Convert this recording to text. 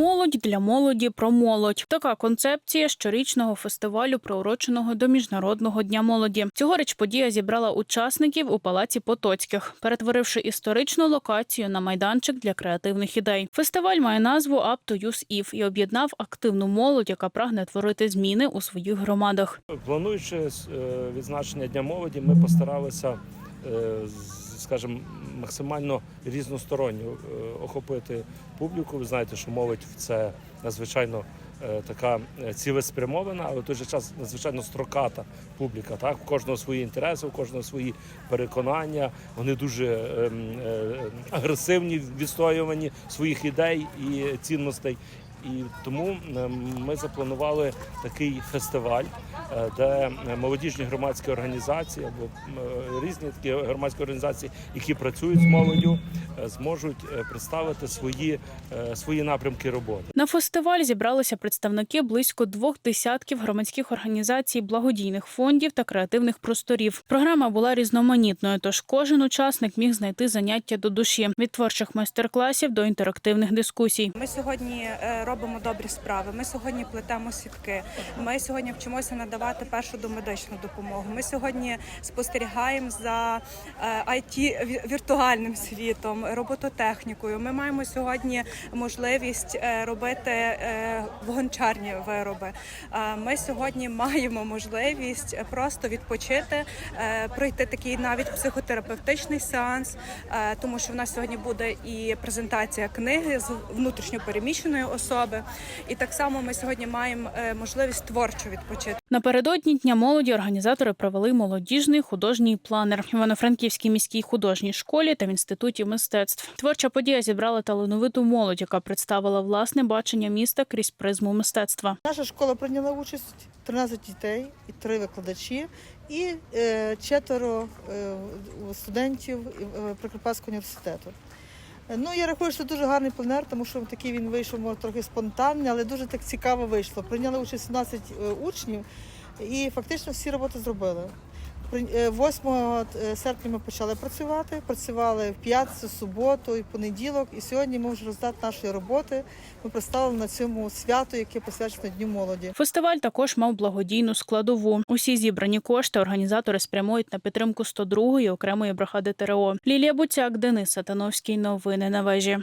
Молодь для молоді про молодь. Така концепція щорічного фестивалю, приуроченого до міжнародного дня молоді. Цьогоріч подія зібрала учасників у палаці Потоцьких, перетворивши історичну локацію на майданчик для креативних ідей. Фестиваль має назву «Up to Use If» і об'єднав активну молодь, яка прагне творити зміни у своїх громадах. Плануючи е, відзначення Дня молоді, ми постаралися, е, скажімо, максимально різносторонньо е, охопити публіку. Ви знаєте, що молодь це надзвичайно е, така е, цілеспрямована, але в той же час надзвичайно строката публіка. Так, у кожного свої інтереси, у кожного свої переконання. Вони дуже ем, е, агресивні відстоюванні своїх ідей і цінностей. І тому ем, ми запланували такий фестиваль, де молодіжні громадські організації або е, різні такі громадські організації, які працюють з молоддю, е, зможуть е, представити свої, е, свої напрямки роботи. На фестиваль зібралися представники близько двох десятків громадських організацій, благодійних фондів та креативних просторів. Програма була різноманітною, тож кожен учасник міг знайти заняття до душі від творчих майстер-класів до інтерактивних дискусій. Ми сьогодні е, робимо добрі справи. Ми сьогодні плетемо сітки. Ми сьогодні вчимося надавати першу домедичну допомогу. Ми сьогодні спостерігаємо за it віртуальним світом, робототехнікою. Ми маємо сьогодні можливість е, робити е, гончарні вироби. Е, Ми сьогодні маємо можливість просто відпочити, е, пройти такий навіть психотерапевтичний сеанс, е, тому що в нас сьогодні буде і презентація книги з внутрішньопереміщеної особи. І так само ми сьогодні маємо е, можливість творчо відпочити. Напередодні дня молоді організатори провели молодіжний художній планер в Івано-Франківській міській художній школі та в інституті мистецтв. Творча подія зібрала талановиту молодь, яка представила власне бачення міста крізь призму мистецтва. Наша школа прийняла участь 13 дітей і три викладачі, і е, четверо е, студентів е, Прикарпатського університету. Ну, я рахую, що дуже гарний пленер, тому що такий він вийшов може, трохи спонтанний, але дуже так цікаво вийшло. Прийняли участь 17 е, учнів і фактично всі роботи зробили. При- е, 8 серпня ми почали працювати. Працювали в п'ятницю, суботу і понеділок. І сьогодні ми вже результат нашої роботи. Ми представили на цьому святу, яке посвячено Дню молоді. Фестиваль також мав благодійну складову. Усі зібрані кошти організатори спрямують на підтримку 102-ї окремої бригади ТРО. Лілія Буцяк, Денис Сатановський. Новини на вежі.